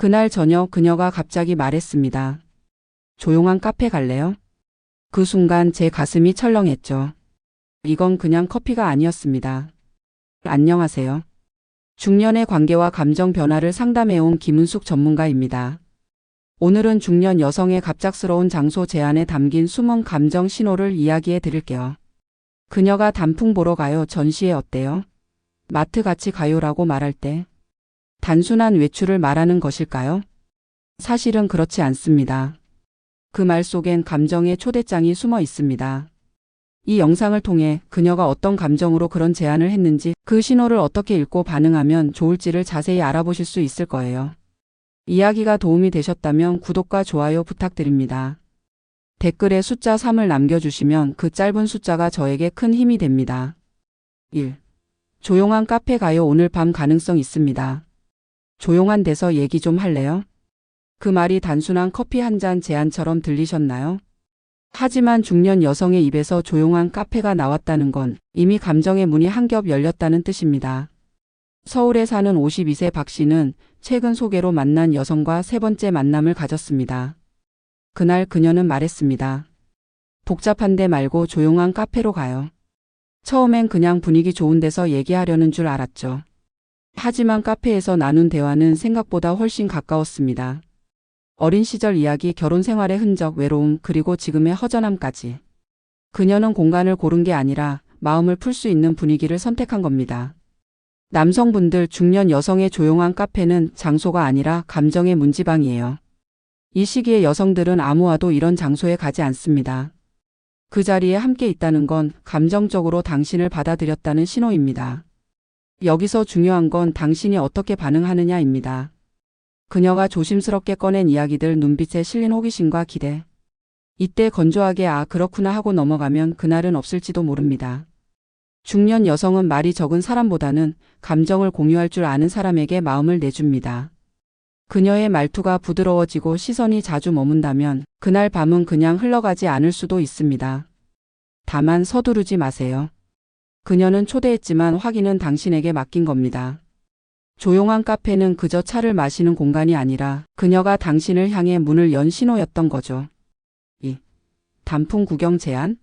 그날 저녁 그녀가 갑자기 말했습니다. 조용한 카페 갈래요? 그 순간 제 가슴이 철렁했죠. 이건 그냥 커피가 아니었습니다. 안녕하세요. 중년의 관계와 감정 변화를 상담해온 김은숙 전문가입니다. 오늘은 중년 여성의 갑작스러운 장소 제안에 담긴 숨은 감정 신호를 이야기해 드릴게요. 그녀가 단풍 보러 가요 전시회 어때요? 마트 같이 가요라고 말할 때 단순한 외출을 말하는 것일까요? 사실은 그렇지 않습니다. 그 말 속엔 감정의 초대장이 숨어 있습니다. 이 영상을 통해 그녀가 어떤 감정으로 그런 제안을 했는지 그 신호를 어떻게 읽고 반응하면 좋을지를 자세히 알아보실 수 있을 거예요. 이야기가 도움이 되셨다면 구독과 좋아요 부탁드립니다. 댓글에 숫자 3을 남겨주시면 그 짧은 숫자가 저에게 큰 힘이 됩니다. 1. 조용한 카페 가요 오늘 밤 가능성 있습니다. 조용한 데서 얘기 좀 할래요? 그 말이 단순한 커피 한 잔 제안처럼 들리셨나요? 하지만 중년 여성의 입에서 조용한 카페가 나왔다는 건 이미 감정의 문이 한 겹 열렸다는 뜻입니다. 서울에 사는 52세 박 씨는 최근 소개로 만난 여성과 세 번째 만남을 가졌습니다. 그날 그녀는 말했습니다. 복잡한 데 말고 조용한 카페로 가요. 처음엔 그냥 분위기 좋은 데서 얘기하려는 줄 알았죠. 하지만 카페에서 나눈 대화는 생각보다 훨씬 가까웠습니다. 어린 시절 이야기, 결혼 생활의 흔적, 외로움, 그리고 지금의 허전함까지. 그녀는 공간을 고른 게 아니라 마음을 풀 수 있는 분위기를 선택한 겁니다. 남성분들 중년 여성의 조용한 카페는 장소가 아니라 감정의 문지방이에요. 이 시기에 여성들은 아무와도 이런 장소에 가지 않습니다. 그 자리에 함께 있다는 건 감정적으로 당신을 받아들였다는 신호입니다. 여기서 중요한 건 당신이 어떻게 반응하느냐입니다. 그녀가 조심스럽게 꺼낸 이야기들 눈빛에 실린 호기심과 기대. 이때 건조하게 아 그렇구나 하고 넘어가면 그날은 없을지도 모릅니다. 중년 여성은 말이 적은 사람보다는 감정을 공유할 줄 아는 사람에게 마음을 내줍니다. 그녀의 말투가 부드러워지고 시선이 자주 머문다면 그날 밤은 그냥 흘러가지 않을 수도 있습니다. 다만 서두르지 마세요. 그녀는 초대했지만 확인은 당신에게 맡긴 겁니다. 조용한 카페는 그저 차를 마시는 공간이 아니라 그녀가 당신을 향해 문을 연 신호였던 거죠. 2. 단풍 구경 제안?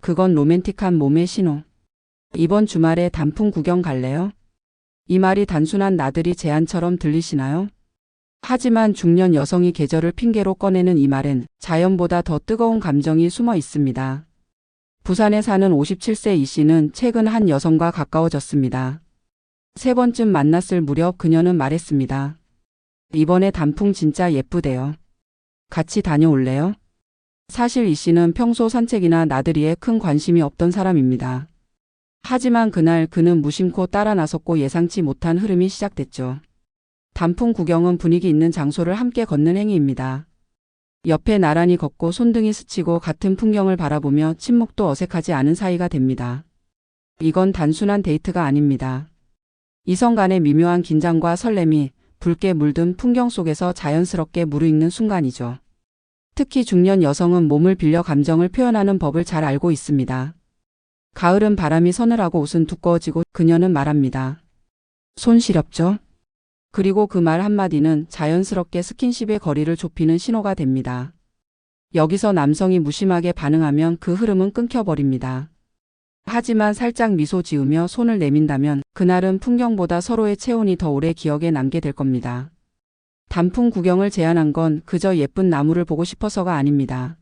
그건 로맨틱한 몸의 신호. 이번 주말에 단풍 구경 갈래요? 이 말이 단순한 나들이 제안처럼 들리시나요? 하지만 중년 여성이 계절을 핑계로 꺼내는 이 말엔 자연보다 더 뜨거운 감정이 숨어 있습니다. 부산에 사는 57세 이 씨는 최근 한 여성과 가까워졌습니다. 세 번쯤 만났을 무렵 그녀는 말했습니다. 이번에 단풍 진짜 예쁘대요. 같이 다녀올래요? 사실 이 씨는 평소 산책이나 나들이에 큰 관심이 없던 사람입니다. 하지만 그날 그는 무심코 따라 나섰고 예상치 못한 흐름이 시작됐죠. 단풍 구경은 분위기 있는 장소를 함께 걷는 행위입니다. 옆에 나란히 걷고 손등이 스치고 같은 풍경을 바라보며 침묵도 어색하지 않은 사이가 됩니다. 이건 단순한 데이트가 아닙니다. 이성 간의 미묘한 긴장과 설렘이 붉게 물든 풍경 속에서 자연스럽게 무르익는 순간이죠. 특히 중년 여성은 몸을 빌려 감정을 표현하는 법을 잘 알고 있습니다. 가을은 바람이 서늘하고 옷은 두꺼워지고 그녀는 말합니다. 손 시렵죠? 그리고 그 말 한마디는 자연스럽게 스킨십의 거리를 좁히는 신호가 됩니다. 여기서 남성이 무심하게 반응하면 그 흐름은 끊겨버립니다. 하지만 살짝 미소 지으며 손을 내민다면 그날은 풍경보다 서로의 체온이 더 오래 기억에 남게 될 겁니다. 단풍 구경을 제안한 건 그저 예쁜 나무를 보고 싶어서가 아닙니다.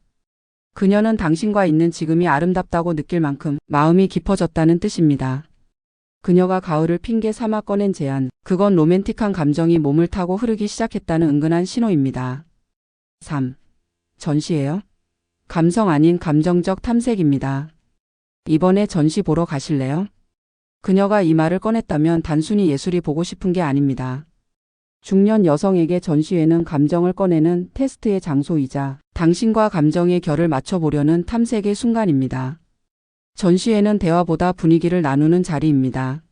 그녀는 당신과 있는 지금이 아름답다고 느낄 만큼 마음이 깊어졌다는 뜻입니다. 그녀가 가을을 핑계 삼아 꺼낸 제안, 그건 로맨틱한 감정이 몸을 타고 흐르기 시작했다는 은근한 신호입니다. 3. 전시예요? 감성 아닌 감정적 탐색입니다. 이번에 전시 보러 가실래요? 그녀가 이 말을 꺼냈다면 단순히 예술이 보고 싶은 게 아닙니다. 중년 여성에게 전시회는 감정을 꺼내는 테스트의 장소이자 당신과 감정의 결을 맞춰보려는 탐색의 순간입니다. 전시회는 대화보다 분위기를 나누는 자리입니다.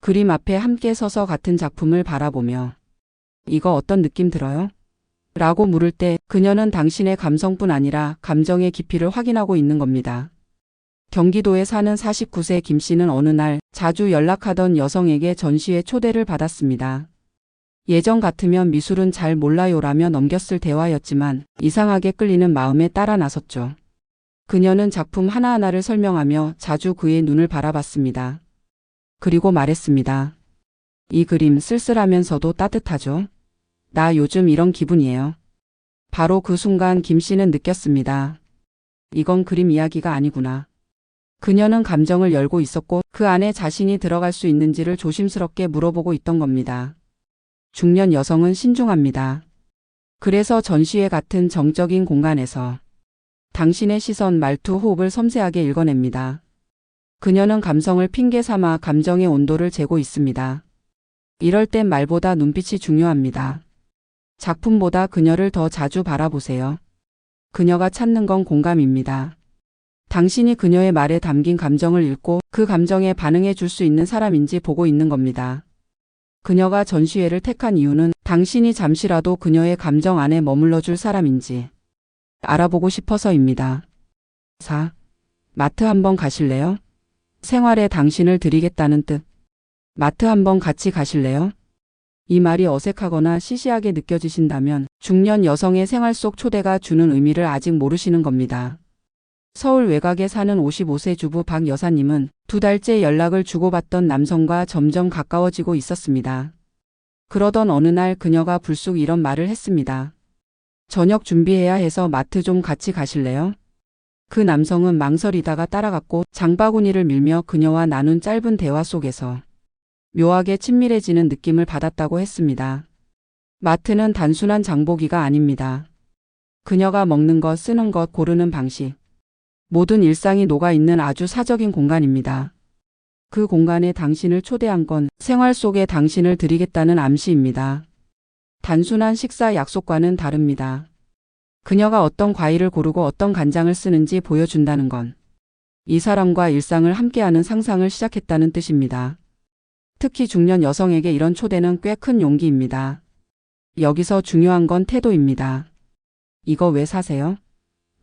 그림 앞에 함께 서서 같은 작품을 바라보며 이거 어떤 느낌 들어요? 라고 물을 때 그녀는 당신의 감성뿐 아니라 감정의 깊이를 확인하고 있는 겁니다. 경기도에 사는 49세 김 씨는 어느 날 자주 연락하던 여성에게 전시회 초대를 받았습니다. 예전 같으면 미술은 잘 몰라요라며 넘겼을 대화였지만 이상하게 끌리는 마음에 따라 나섰죠. 그녀는 작품 하나하나를 설명하며 자주 그의 눈을 바라봤습니다. 그리고 말했습니다. 이 그림 쓸쓸하면서도 따뜻하죠? 나 요즘 이런 기분이에요. 바로 그 순간 김 씨는 느꼈습니다. 이건 그림 이야기가 아니구나. 그녀는 감정을 열고 있었고 그 안에 자신이 들어갈 수 있는지를 조심스럽게 물어보고 있던 겁니다. 중년 여성은 신중합니다. 그래서 전시회 같은 정적인 공간에서 당신의 시선, 말투, 호흡을 섬세하게 읽어냅니다. 그녀는 감성을 핑계 삼아 감정의 온도를 재고 있습니다. 이럴 땐 말보다 눈빛이 중요합니다. 작품보다 그녀를 더 자주 바라보세요. 그녀가 찾는 건 공감입니다. 당신이 그녀의 말에 담긴 감정을 읽고 그 감정에 반응해 줄 수 있는 사람인지 보고 있는 겁니다. 그녀가 전시회를 택한 이유는 당신이 잠시라도 그녀의 감정 안에 머물러 줄 사람인지 알아보고 싶어서입니다. 4. 마트 한번 가실래요? 생활에 당신을 드리겠다는 뜻. 마트 한번 같이 가실래요? 이 말이 어색하거나 시시하게 느껴지신다면 중년 여성의 생활 속 초대가 주는 의미를 아직 모르시는 겁니다. 서울 외곽에 사는 55세 주부 박 여사님은 두 달째 연락을 주고받던 남성과 점점 가까워지고 있었습니다. 그러던 어느 날 그녀가 불쑥 이런 말을 했습니다. 저녁 준비해야 해서 마트 좀 같이 가실래요? 그 남성은 망설이다가 따라갔고 장바구니를 밀며 그녀와 나눈 짧은 대화 속에서 묘하게 친밀해지는 느낌을 받았다고 했습니다. 마트는 단순한 장보기가 아닙니다. 그녀가 먹는 것, 쓰는 것, 고르는 방식. 모든 일상이 녹아있는 아주 사적인 공간입니다. 그 공간에 당신을 초대한 건 생활 속에 당신을 드리겠다는 암시입니다. 단순한 식사 약속과는 다릅니다. 그녀가 어떤 과일을 고르고 어떤 간장을 쓰는지 보여준다는 건 이 사람과 일상을 함께하는 상상을 시작했다는 뜻입니다. 특히 중년 여성에게 이런 초대는 꽤 큰 용기입니다. 여기서 중요한 건 태도입니다. 이거 왜 사세요?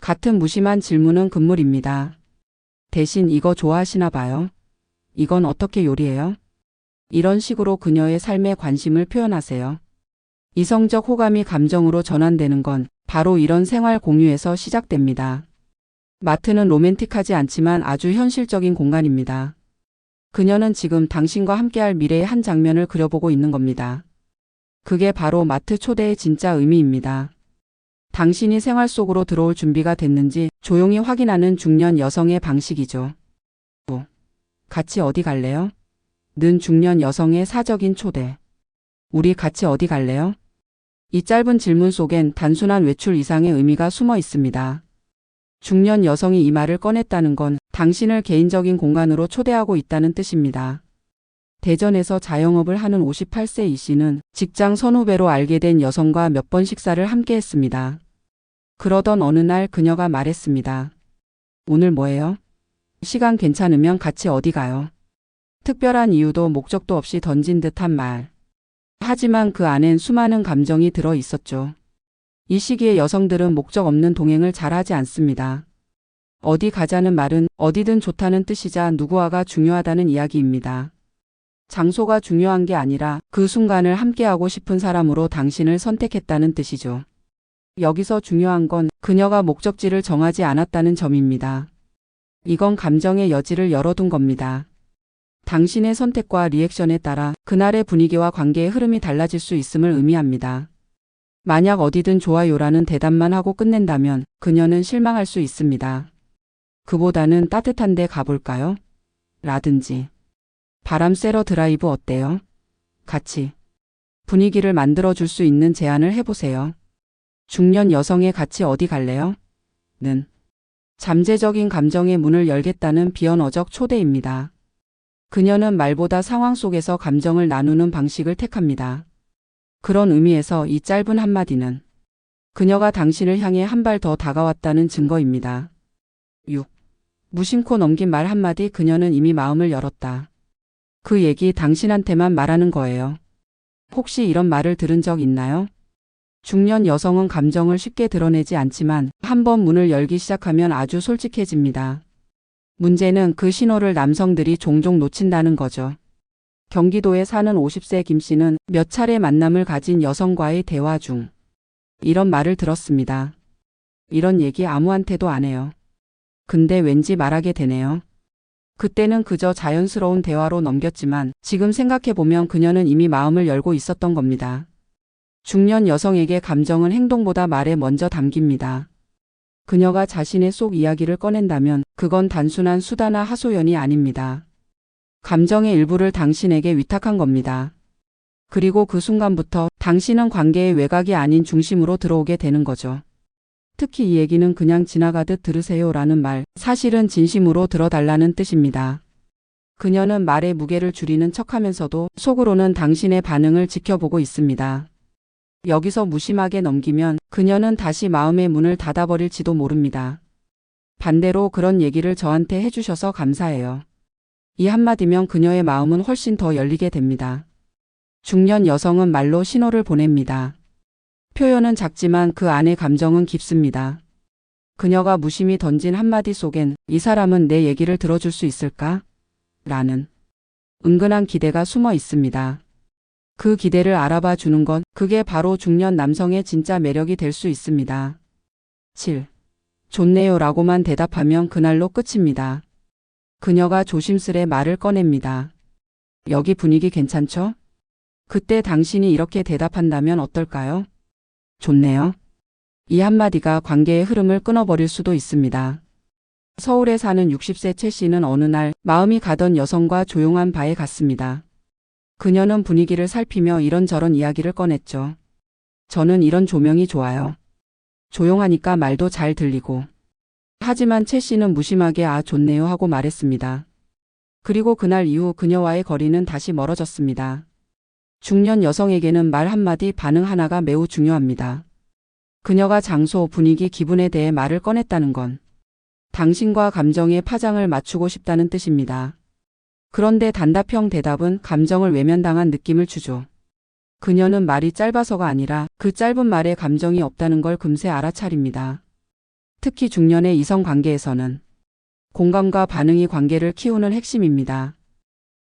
같은 무심한 질문은 금물입니다. 대신 이거 좋아하시나 봐요. 이건 어떻게 요리해요? 이런 식으로 그녀의 삶에 관심을 표현하세요. 이성적 호감이 감정으로 전환되는 건 바로 이런 생활 공유에서 시작됩니다. 마트는 로맨틱하지 않지만 아주 현실적인 공간입니다. 그녀는 지금 당신과 함께할 미래의 한 장면을 그려보고 있는 겁니다. 그게 바로 마트 초대의 진짜 의미입니다. 당신이 생활 속으로 들어올 준비가 됐는지 조용히 확인하는 중년 여성의 방식이죠. 뭐, 같이 어디 갈래요? 는 중년 여성의 사적인 초대. 우리 같이 어디 갈래요? 이 짧은 질문 속엔 단순한 외출 이상의 의미가 숨어 있습니다. 중년 여성이 이 말을 꺼냈다는 건 당신을 개인적인 공간으로 초대하고 있다는 뜻입니다. 대전에서 자영업을 하는 58세 이 씨는 직장 선후배로 알게 된 여성과 몇 번 식사를 함께 했습니다. 그러던 어느 날 그녀가 말했습니다. 오늘 뭐해요? 시간 괜찮으면 같이 어디 가요? 특별한 이유도 목적도 없이 던진 듯한 말. 하지만 그 안엔 수많은 감정이 들어 있었죠. 이 시기에 여성들은 목적 없는 동행을 잘하지 않습니다. 어디 가자는 말은 어디든 좋다는 뜻이자 누구와가 중요하다는 이야기입니다. 장소가 중요한 게 아니라 그 순간을 함께하고 싶은 사람으로 당신을 선택했다는 뜻이죠. 여기서 중요한 건 그녀가 목적지를 정하지 않았다는 점입니다. 이건 감정의 여지를 열어둔 겁니다. 당신의 선택과 리액션에 따라 그날의 분위기와 관계의 흐름이 달라질 수 있음을 의미합니다. 만약 어디든 좋아요라는 대답만 하고 끝낸다면 그녀는 실망할 수 있습니다. 그보다는 따뜻한 데 가볼까요? 라든지. 바람 쐬러 드라이브 어때요? 같이. 분위기를 만들어줄 수 있는 제안을 해보세요. 중년 여성의 같이 어디 갈래요? 는. 잠재적인 감정의 문을 열겠다는 비언어적 초대입니다. 그녀는 말보다 상황 속에서 감정을 나누는 방식을 택합니다. 그런 의미에서 이 짧은 한마디는 그녀가 당신을 향해 한 발 더 다가왔다는 증거입니다. 6. 무심코 넘긴 말 한마디 그녀는 이미 마음을 열었다. 그 얘기 당신한테만 말하는 거예요. 혹시 이런 말을 들은 적 있나요? 중년 여성은 감정을 쉽게 드러내지 않지만 한 번 문을 열기 시작하면 아주 솔직해집니다. 문제는 그 신호를 남성들이 종종 놓친다는 거죠. 경기도에 사는 50세 김 씨는 몇 차례 만남을 가진 여성과의 대화 중 이런 말을 들었습니다. 이런 얘기 아무한테도 안 해요. 근데 왠지 말하게 되네요. 그때는 그저 자연스러운 대화로 넘겼지만 지금 생각해보면 그녀는 이미 마음을 열고 있었던 겁니다. 중년 여성에게 감정은 행동보다 말에 먼저 담깁니다. 그녀가 자신의 속 이야기를 꺼낸다면 그건 단순한 수다나 하소연이 아닙니다. 감정의 일부를 당신에게 위탁한 겁니다. 그리고 그 순간부터 당신은 관계의 외곽이 아닌 중심으로 들어오게 되는 거죠. 특히 이 얘기는 그냥 지나가듯 들으세요 라는 말, 사실은 진심으로 들어달라는 뜻입니다. 그녀는 말의 무게를 줄이는 척 하면서도 속으로는 당신의 반응을 지켜보고 있습니다. 여기서 무심하게 넘기면 그녀는 다시 마음의 문을 닫아버릴지도 모릅니다. 반대로 그런 얘기를 저한테 해주셔서 감사해요. 이 한마디면 그녀의 마음은 훨씬 더 열리게 됩니다. 중년 여성은 말로 신호를 보냅니다. 표현은 작지만 그 안의 감정은 깊습니다. 그녀가 무심히 던진 한마디 속엔 이 사람은 내 얘기를 들어줄 수 있을까? 라는 은근한 기대가 숨어 있습니다. 그 기대를 알아봐 주는 건 그게 바로 중년 남성의 진짜 매력이 될 수 있습니다. 7. 좋네요 라고만 대답하면 그날로 끝입니다. 그녀가 조심스레 말을 꺼냅니다. 여기 분위기 괜찮죠? 그때 당신이 이렇게 대답한다면 어떨까요? 좋네요. 이 한마디가 관계의 흐름을 끊어버릴 수도 있습니다. 서울에 사는 60세 최 씨는 어느 날 마음이 가던 여성과 조용한 바에 갔습니다. 그녀는 분위기를 살피며 이런저런 이야기를 꺼냈죠. 저는 이런 조명이 좋아요. 조용하니까 말도 잘 들리고. 하지만 채 씨는 무심하게 아 좋네요 하고 말했습니다. 그리고 그날 이후 그녀와의 거리는 다시 멀어졌습니다. 중년 여성에게는 말 한마디 반응 하나가 매우 중요합니다. 그녀가 장소, 분위기, 기분에 대해 말을 꺼냈다는 건 당신과 감정의 파장을 맞추고 싶다는 뜻입니다. 그런데 단답형 대답은 감정을 외면당한 느낌을 주죠. 그녀는 말이 짧아서가 아니라 그 짧은 말에 감정이 없다는 걸 금세 알아차립니다. 특히 중년의 이성 관계에서는 공감과 반응이 관계를 키우는 핵심입니다.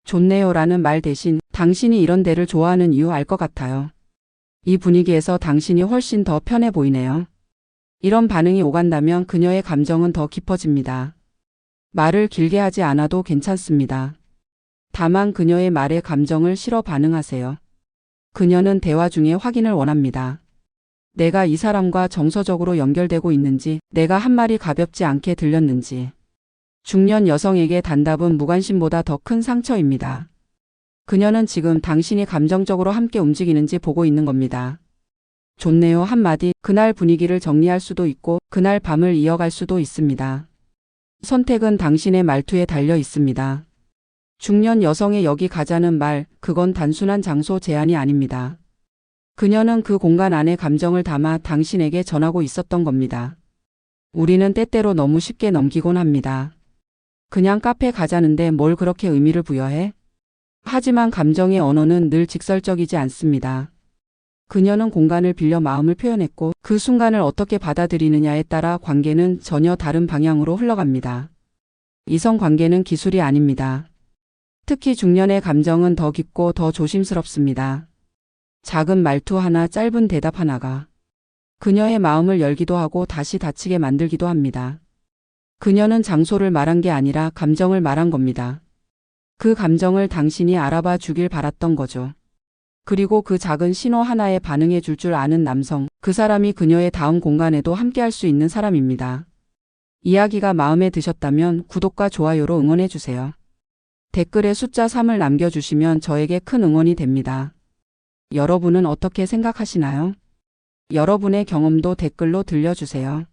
좋네요 라는 말 대신 당신이 이런 데를 좋아하는 이유 알 것 같아요. 이 분위기에서 당신이 훨씬 더 편해 보이네요. 이런 반응이 오간다면 그녀의 감정은 더 깊어집니다. 말을 길게 하지 않아도 괜찮습니다. 다만 그녀의 말에 감정을 실어 반응하세요. 그녀는 대화 중에 확인을 원합니다. 내가 이 사람과 정서적으로 연결되고 있는지, 내가 한 말이 가볍지 않게 들렸는지. 중년 여성에게 단답은 무관심보다 더 큰 상처입니다. 그녀는 지금 당신이 감정적으로 함께 움직이는지 보고 있는 겁니다. 좋네요 한마디, 그날 분위기를 정리할 수도 있고, 그날 밤을 이어갈 수도 있습니다. 선택은 당신의 말투에 달려 있습니다. 중년 여성의 여기 가자는 말, 그건 단순한 장소 제한이 아닙니다. 그녀는 그 공간 안에 감정을 담아 당신에게 전하고 있었던 겁니다. 우리는 때때로 너무 쉽게 넘기곤 합니다. 그냥 카페 가자는데 뭘 그렇게 의미를 부여해? 하지만 감정의 언어는 늘 직설적이지 않습니다. 그녀는 공간을 빌려 마음을 표현했고 그 순간을 어떻게 받아들이느냐에 따라 관계는 전혀 다른 방향으로 흘러갑니다. 이성 관계는 기술이 아닙니다. 특히 중년의 감정은 더 깊고 더 조심스럽습니다. 작은 말투 하나, 짧은 대답 하나가 그녀의 마음을 열기도 하고 다시 닫히게 만들기도 합니다. 그녀는 장소를 말한 게 아니라 감정을 말한 겁니다. 그 감정을 당신이 알아봐 주길 바랐던 거죠. 그리고 그 작은 신호 하나에 반응해 줄 줄 아는 남성, 그 사람이 그녀의 다음 공간에도 함께 할 수 있는 사람입니다. 이야기가 마음에 드셨다면 구독과 좋아요로 응원해 주세요. 댓글에 숫자 3을 남겨주시면 저에게 큰 응원이 됩니다. 여러분은 어떻게 생각하시나요? 여러분의 경험도 댓글로 들려주세요.